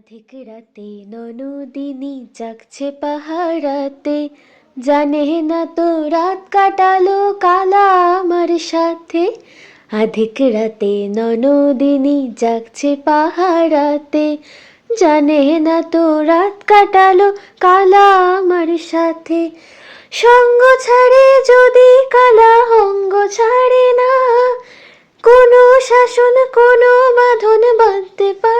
আধিক রাতে ননদিনী জাগছে পাহারাতে। জানে না তো রাত কাটালো কালা আমার সাথে। আধিক রাতে ননদিনী জাগছে পাহারাতে। জানে না তো রাত কাটালো কালা আমার সাথে। সঙ্গ ছাড়ে যদি কালা অঙ্গ ছাড়ে না, কোনো শাসন কোনো বাঁধন বাঁধতে পারে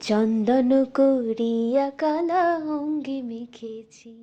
চন্দন করিয়া কালা অঙ্গে মেখেছি।